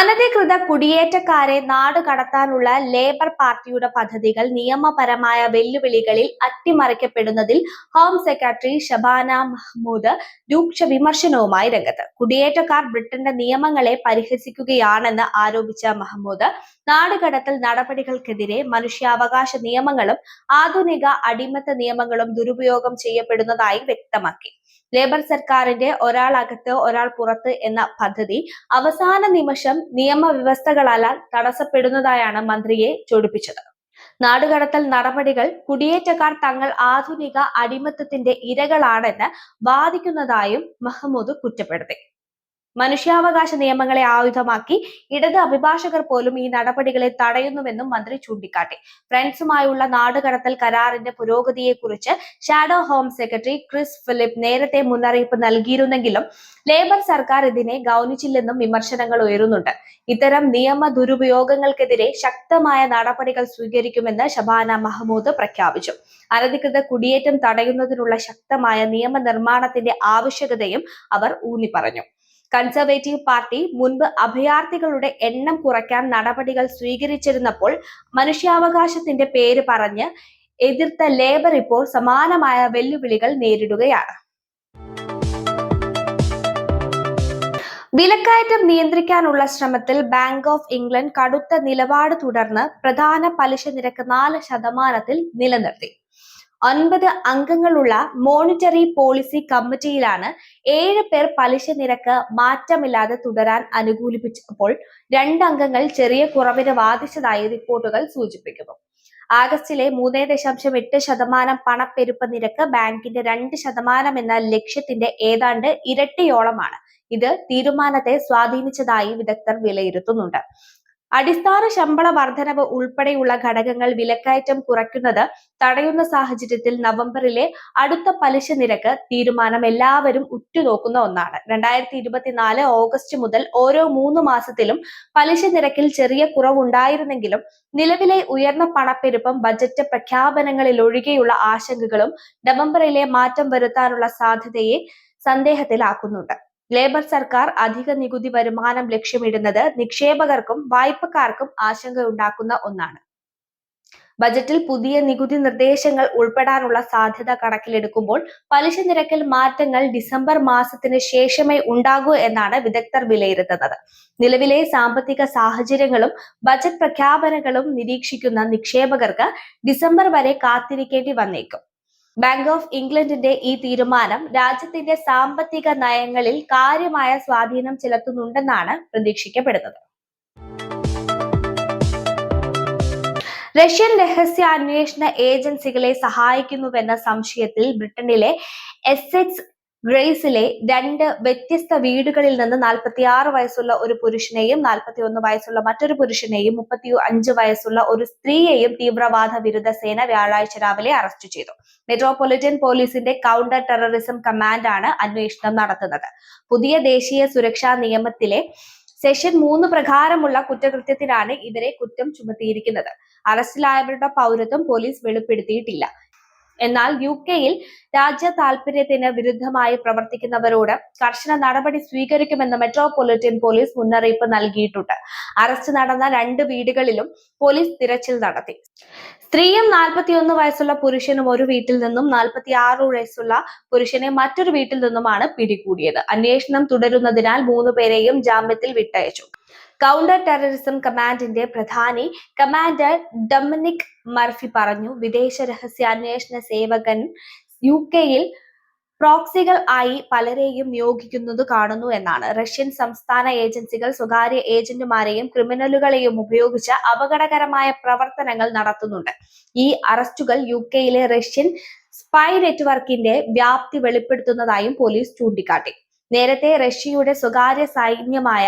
അനധികൃത കുടിയേറ്റക്കാരെ നാട് കടത്താനുള്ള ലേബർ പാർട്ടിയുടെ പദ്ധതികൾ നിയമപരമായ വെല്ലുവിളികളിൽ അട്ടിമറിക്കപ്പെടുന്നതിൽ ഹോം സെക്രട്ടറി ഷബാന മഹ്മൂദ് രൂക്ഷ വിമർശനവുമായി രംഗത്ത്. കുടിയേറ്റക്കാർ ബ്രിട്ടന്റെ നിയമങ്ങളെ പരിഹസിക്കുകയാണെന്ന് ആരോപിച്ച മഹ്മൂദ് നാടുകടത്തൽ നടപടികൾക്കെതിരെ മനുഷ്യാവകാശ നിയമങ്ങളും ആധുനിക അടിമത്ത നിയമങ്ങളും ദുരുപയോഗം ചെയ്യപ്പെടുന്നതായി വ്യക്തമാക്കി. ലേബർ സർക്കാരിന്റെ ഒരാൾ അകത്ത് ഒരാൾ പുറത്ത് എന്ന പദ്ധതി അവസാന നിമിഷം നിയമവ്യവസ്ഥകളാൽ തടസ്സപ്പെടുന്നതായാണ് മന്ത്രിയെ ചൊടിപ്പിച്ചത്. നാടുകടത്തൽ നടപടികൾ കുടിയേറ്റക്കാർ തങ്ങൾ ആധുനിക അടിമത്തത്തിന്റെ ഇരകളാണെന്ന് വാദിക്കുന്നതായും മഹമ്മൂദ് കുറ്റപ്പെടുത്തി. മനുഷ്യാവകാശ നിയമങ്ങളെ ആയുധമാക്കി ഇടത് അഭിഭാഷകർ പോലും ഈ നടപടികളെ തടയുന്നുവെന്നും മന്ത്രി ചൂണ്ടിക്കാട്ടി. ഫ്രണ്ട്സുമായുള്ള നാടുകടത്തൽ കരാറിന്റെ പുരോഗതിയെക്കുറിച്ച് shadow home secretary Chris Philp നേരത്തെ മുന്നറിയിപ്പ് നൽകിയിരുന്നെങ്കിലും ലേബർ സർക്കാർ ഇതിനെ ഗൗനിച്ചില്ലെന്നും വിമർശനങ്ങൾ ഉയരുന്നുണ്ട്. ഇത്തരം നിയമ ദുരുപയോഗങ്ങൾക്കെതിരെ ശക്തമായ നടപടികൾ സ്വീകരിക്കുമെന്ന് ഷബാന മഹ്മൂദ് പ്രഖ്യാപിച്ചു. അനധികൃത കുടിയേറ്റം തടയുന്നതിനുള്ള ശക്തമായ നിയമനിർമ്മാണത്തിന്റെ ആവശ്യകതയും അവർ ഊന്നി പറഞ്ഞു കൺസർവേറ്റീവ് പാർട്ടി മുൻപ് അഭയാർത്ഥികളുടെ എണ്ണം കുറയ്ക്കാൻ നടപടികൾ സ്വീകരിച്ചിരുന്നപ്പോൾ മനുഷ്യാവകാശത്തിന്റെ പേര് പറഞ്ഞ് എതിർത്ത ലേബർ ഇപ്പോൾ സമാനമായ വെല്ലുവിളികൾ നേരിടുകയാണ്. വിലക്കയറ്റം നിയന്ത്രിക്കാനുള്ള ശ്രമത്തിൽ ബാങ്ക് ഓഫ് ഇംഗ്ലണ്ട് കടുത്ത നിലപാട് തുടർന്ന് പ്രധാന പലിശ നിരക്ക് നാല് ശതമാനത്തിൽ നിലനിർത്തി. ഒൻപത് അംഗങ്ങളുള്ള മോണിറ്ററി പോളിസി കമ്മിറ്റിയിലാണ് ഏഴ് പേർ പലിശ നിരക്ക് മാറ്റമില്ലാതെ തുടരാൻ അനുകൂലിപ്പിച്ചപ്പോൾ രണ്ട് അംഗങ്ങൾ ചെറിയ കുറവിന് വാദിച്ചതായി റിപ്പോർട്ടുകൾ സൂചിപ്പിക്കുന്നു. ആഗസ്റ്റിലെ മൂന്നേ ദശാംശം എട്ട് ശതമാനം പണപ്പെരുപ്പ നിരക്ക് ബാങ്കിന്റെ രണ്ട് ശതമാനം എന്ന ലക്ഷ്യത്തിന്റെ ഏതാണ്ട് ഇരട്ടിയോളമാണ്. ഇത് തീരുമാനത്തെ സ്വാധീനിച്ചതായി വിദഗ്ധർ വിലയിരുത്തുന്നുണ്ട്. അടിസ്ഥാന ശമ്പള വർധനവ് ഉൾപ്പെടെയുള്ള ഘടകങ്ങൾ വിലക്കയറ്റം കുറയ്ക്കുന്നത് തടയുന്ന സാഹചര്യത്തിൽ നവംബറിലെ അടുത്ത പലിശ നിരക്ക് തീരുമാനം എല്ലാവരും ഉറ്റുനോക്കുന്ന ഒന്നാണ്. രണ്ടായിരത്തി ഇരുപത്തിനാല് ഓഗസ്റ്റ് മുതൽ ഓരോ മൂന്ന് മാസത്തിലും പലിശ നിരക്കിൽ ചെറിയ കുറവുണ്ടായിരുന്നെങ്കിലും നിലവിലെ ഉയർന്ന പണപ്പെരുപ്പം ബജറ്റ് പ്രഖ്യാപനങ്ങളിൽ ഒഴികെയുള്ള ആശങ്കകളും നവംബറിലെ മാറ്റം വരുത്താനുള്ള സാധ്യതയെ സന്ദേഹത്തിലാക്കുന്നുണ്ട്. ലേബർ സർക്കാർ അധിക നികുതി വരുമാനം ലക്ഷ്യമിടുന്നത് നിക്ഷേപകർക്കും വായ്പക്കാർക്കും ആശങ്കയുണ്ടാക്കുന്ന ഒന്നാണ്. ബജറ്റിൽ പുതിയ നികുതി നിർദ്ദേശങ്ങൾ ഉൾപ്പെടാനുള്ള സാധ്യത കണക്കിലെടുക്കുമ്പോൾ പലിശ നിരക്കിൽ മാറ്റങ്ങൾ ഡിസംബർ മാസത്തിന് ശേഷമേ ഉണ്ടാകൂ എന്നാണ് വിദഗ്ധർ വിലയിരുത്തുന്നത്. നിലവിലെ സാമ്പത്തിക സാഹചര്യങ്ങളും ബജറ്റ് പ്രഖ്യാപനങ്ങളും നിരീക്ഷിക്കുന്ന നിക്ഷേപകർക്ക് ഡിസംബർ വരെ കാത്തിരിക്കേണ്ടി വന്നേക്കും. ബാങ്ക് ഓഫ് ഇംഗ്ലണ്ടിന്റെ ഈ തീരുമാനം രാജ്യത്തിന്റെ സാമ്പത്തിക നയങ്ങളിൽ കാര്യമായ സ്വാധീനം ചെലുത്തുന്നുണ്ടെന്നാണ് പ്രതീക്ഷിക്കപ്പെടുന്നത്. റഷ്യൻ രഹസ്യ അന്വേഷണ ഏജൻസികളെ സഹായിക്കുന്നുവെന്ന സംശയത്തിൽ ബ്രിട്ടനിലെ എസെക്സ് ഗ്രേസിലെ രണ്ട് വ്യത്യസ്ത വീടുകളിൽ നിന്ന് നാൽപ്പത്തി ആറ് വയസ്സുള്ള ഒരു പുരുഷനെയും നാൽപ്പത്തി ഒന്ന് വയസ്സുള്ള മറ്റൊരു പുരുഷനെയും മുപ്പത്തി അഞ്ച് വയസ്സുള്ള ഒരു സ്ത്രീയെയും തീവ്രവാദ വിരുദ്ധ സേന വ്യാഴാഴ്ച രാവിലെ അറസ്റ്റ് ചെയ്തു. മെട്രോപൊളിറ്റൻ പോലീസിന്റെ കൗണ്ടർ ടെററിസം കമാൻഡാണ് അന്വേഷണം നടത്തുന്നത്. പുതിയ ദേശീയ സുരക്ഷാ നിയമത്തിലെ സെഷൻ മൂന്ന് പ്രകാരമുള്ള കുറ്റകൃത്യത്തിനാണ് ഇവരെ കുറ്റം ചുമത്തിയിരിക്കുന്നത്. അറസ്റ്റിലായവരുടെ പൗരത്വം പോലീസ് വെളിപ്പെടുത്തിയിട്ടില്ല. എന്നാൽ യു കെയിൽ രാജ്യ താൽപര്യത്തിന് വിരുദ്ധമായി പ്രവർത്തിക്കുന്നവരോട് കർശന നടപടി സ്വീകരിക്കുമെന്ന് മെട്രോപൊളിറ്റൻ പോലീസ് മുന്നറിയിപ്പ് നൽകിയിട്ടുണ്ട്. അറസ്റ്റ് നടന്ന രണ്ട് വീടുകളിലും പോലീസ് തിരച്ചിൽ നടത്തി. സ്ത്രീയും നാൽപ്പത്തിയൊന്ന് വയസ്സുള്ള പുരുഷനും ഒരു വീട്ടിൽ നിന്നും നാൽപ്പത്തി ആറ് വയസ്സുള്ള പുരുഷനെ മറ്റൊരു വീട്ടിൽ നിന്നുമാണ് പിടികൂടിയത്. അന്വേഷണം തുടരുന്നതിനാൽ മൂന്ന് പേരെയും ജാമ്യത്തിൽ വിട്ടയച്ചു. കൗണ്ടർ ടെററിസം കമാൻഡിന്റെ പ്രധാനി കമാൻഡർ ഡൊമിനിക് മർഫി പറഞ്ഞു. വിദേശ രഹസ്യാന്വേഷണ സേവകൻ യു കെയിൽ പ്രോക്സികൾ ആയി പലരെയും നിയോഗിക്കുന്നത് കാണുന്നു എന്നാണ്. റഷ്യൻ സംസ്ഥാന ഏജൻസികൾ സ്വകാര്യ ഏജന്റുമാരെയും ക്രിമിനലുകളെയും ഉപയോഗിച്ച് അപകടകരമായ പ്രവർത്തനങ്ങൾ നടത്തുന്നുണ്ട്. ഈ അറസ്റ്റുകൾ യു കെയിലെ റഷ്യൻ സ്പൈ നെറ്റ്വർക്കിന്റെ വ്യാപ്തി വെളിപ്പെടുത്തുന്നതായും പോലീസ് ചൂണ്ടിക്കാട്ടി. നേരത്തെ റഷ്യയുടെ സ്വകാര്യ സൈന്യമായ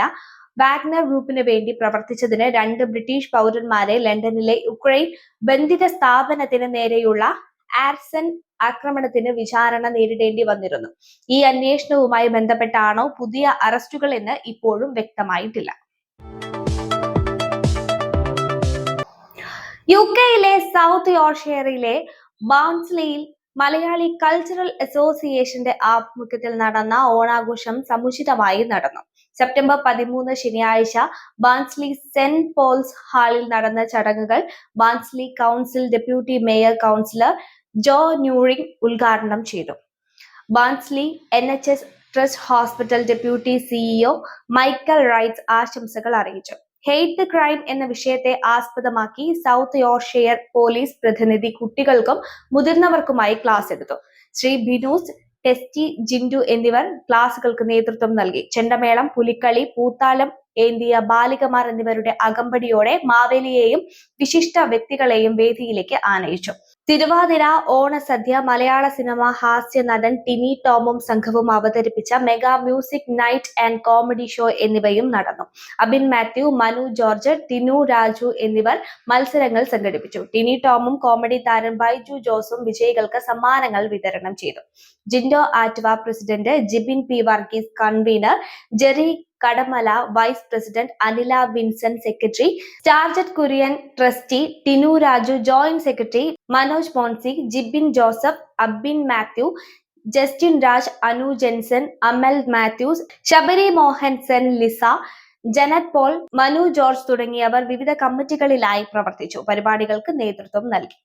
വാഗ്നർ ഗ്രൂപ്പിന് വേണ്ടി പ്രവർത്തിച്ചതിന് രണ്ട് ബ്രിട്ടീഷ് പൗരന്മാരെ ലണ്ടനിലെ യുക്രൈൻ ബന്ധിത സ്ഥാപനത്തിന് നേരെയുള്ള ആർസൻ ആക്രമണത്തിന് വിചാരണ നേരിടേണ്ടി വന്നിരുന്നു. ഈ അന്വേഷണവുമായി ബന്ധപ്പെട്ടാണോ പുതിയ അറസ്റ്റുകൾ എന്ന് ഇപ്പോഴും വ്യക്തമായിട്ടില്ല. യു കെയിലെ സൗത്ത് യോർഷെയറിലെ ബാൺസ്ലിയിൽ മലയാളി കൾച്ചറൽ അസോസിയേഷന്റെ ആഭിമുഖ്യത്തിൽ നടന്ന ഓണാഘോഷം സമുചിതമായി നടന്നു. സെപ്റ്റംബർ പതിമൂന്ന് ശനിയാഴ്ച ബാൻസ്ലി സെന്റ് പോൾസ് ഹാളിൽ നടന്ന ചടങ്ങുകൾ Barnsley council deputy mayor councillor Jo Newring ഉദ്ഘാടനം ചെയ്തു. Barnsley N H S trust hospital deputy CEO Michael Wrights ആശംസകൾ അറിയിച്ചു. ഹെയ്റ്റ് ക്രൈം എന്ന വിഷയത്തെ ആസ്പദമാക്കി സൗത്ത് യോർഷെയർ പോലീസ് പ്രതിനിധി കുട്ടികൾക്കും മുതിർന്നവർക്കുമായി ക്ലാസ് എടുത്തു. ശ്രീ ബിനൂസ് ടെസ്റ്റി ജിൻഡു എന്നിവർ ക്ലാസുകൾക്ക് നേതൃത്വം നൽകി. ചെണ്ടമേളം പുലിക്കളി പൂത്താലം ഏന്തിയ ബാലികമാർ എന്നിവരുടെ അകമ്പടിയോടെ മാവേലിയെയും വിശിഷ്ട വ്യക്തികളെയും വേദിയിലേക്ക് ആനയിച്ചു. തിരുവാതിര ഓണസദ്യ മലയാള സിനിമ ഹാസ്യ നടൻ ടിനി ടോമും സംഘവും അവതരിപ്പിച്ച mega music night and comedy show എന്നിവയും നടന്നു. അബിൻ മാത്യു മനു ജോർജ് ടിനു രാജു എന്നിവർ മത്സരങ്ങൾ സംഘടിപ്പിച്ചു. ടിനി ടോമും കോമഡി താരം ബൈജു ജോസും വിജയികൾക്ക് സമ്മാനങ്ങൾ വിതരണം ചെയ്തു. ജിൻഡോ Attuva president Jibin P Varghese convener Jerry Kadamala vice president Anila Vincent secretary സ്റ്റാർജറ്റ് Kurian trustee Tinu Raju joint secretary Manoj Monsy Jibin Joseph Abin Mathew Justin Raj Anu Jenson Amal Mathews Sabari Mohan Sen Lisa Janath Paul Manu George തുടങ്ങിയവർ വിവിധ കമ്മിറ്റികളിലായി പ്രവർത്തിച്ചു. പരിപാടികൾക്ക് നേതൃത്വം നൽകി.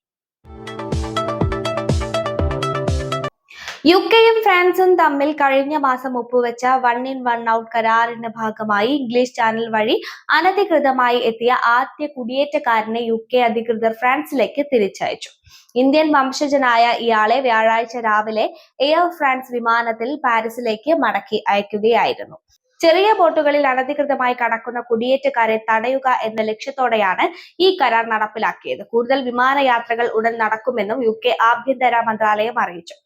U കെയും ഫ്രാൻസും തമ്മിൽ കഴിഞ്ഞ മാസം ഒപ്പുവെച്ച വൺ ഇൻ വൺ ഔട്ട് കരാറിന്റെ ഭാഗമായി ഇംഗ്ലീഷ് ചാനൽ വഴി അനധികൃതമായി എത്തിയ ആദ്യ കുടിയേറ്റക്കാരനെ യു കെ അധികൃതർ ഫ്രാൻസിലേക്ക് തിരിച്ചയച്ചു. ഇന്ത്യൻ വംശജനായ ഇയാളെ വ്യാഴാഴ്ച രാവിലെ എയർ ഫ്രാൻസ് വിമാനത്തിൽ പാരീസിലേക്ക് മടക്കി അയക്കുകയായിരുന്നു. ചെറിയ ബോട്ടുകളിൽ അനധികൃതമായി കടക്കുന്ന കുടിയേറ്റക്കാരെ തടയുക എന്ന ലക്ഷ്യത്തോടെയാണ് ഈ കരാർ നടപ്പിലാക്കിയത്. കൂടുതൽ വിമാനയാത്രകൾ ഉടൻ നടക്കുമെന്നും യു കെ ആഭ്യന്തര മന്ത്രാലയം അറിയിച്ചു.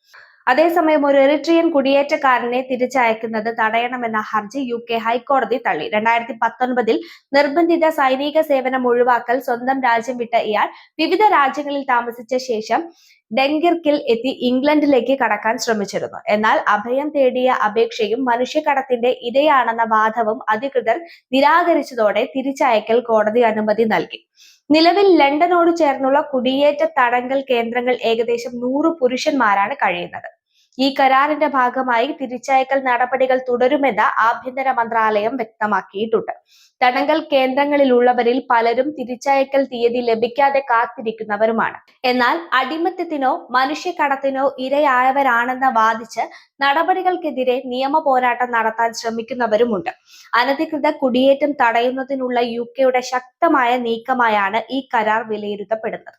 അതേസമയം ഒരു എറിട്രിയൻ കുടിയേറ്റക്കാരനെ തിരിച്ചയക്കുന്നത് തടയണമെന്ന ഹർജി യു കെ ഹൈക്കോടതി തള്ളി. രണ്ടായിരത്തി പത്തൊൻപതിൽ നിർബന്ധിത സൈനിക സേവനം ഒഴിവാക്കൽ സ്വന്തം രാജ്യം വിട്ട ഇയാൾ വിവിധ രാജ്യങ്ങളിൽ താമസിച്ച ശേഷം ഡെങ്കിർക്കിൽ എത്തി ഇംഗ്ലണ്ടിലേക്ക് കടക്കാൻ ശ്രമിച്ചിരുന്നു. എന്നാൽ അഭയം തേടിയ അപേക്ഷയും മനുഷ്യക്കടത്തിന്റെ ഇരയാണെന്ന വാദവും അധികൃതർ നിരാകരിച്ചതോടെ തിരിച്ചയക്കൽ കോടതി അനുമതി നൽകി. നിലവിൽ ലണ്ടനോട് ചേർന്നുള്ള കുടിയേറ്റ തടങ്കൽ കേന്ദ്രങ്ങൾ ഏകദേശം നൂറ് പുരുഷന്മാരാണ് കഴിയുന്നത്. ഈ കരാറിന്റെ ഭാഗമായി തിരിച്ചയക്കൽ നടപടികൾ തുടരുമെന്ന് ആഭ്യന്തര മന്ത്രാലയം വ്യക്തമാക്കിയിട്ടുണ്ട്. തടങ്കൽ കേന്ദ്രങ്ങളിലുള്ളവരിൽ പലരും തിരിച്ചയക്കൽ തീയതി ലഭിക്കാതെ കാത്തിരിക്കുന്നവരുമാണ്. എന്നാൽ അടിമത്തത്തിനോ മനുഷ്യക്കടത്തിനോ ഇരയായവരാണെന്ന് വാദിച്ച് നടപടികൾക്കെതിരെ നിയമ പോരാട്ടം നടത്താൻ ശ്രമിക്കുന്നവരുമുണ്ട്. അനധികൃത കുടിയേറ്റം തടയുന്നതിനുള്ള യു കെയുടെ ശക്തമായ നീക്കമായാണ് ഈ കരാർ വിലയിരുത്തപ്പെടുന്നത്.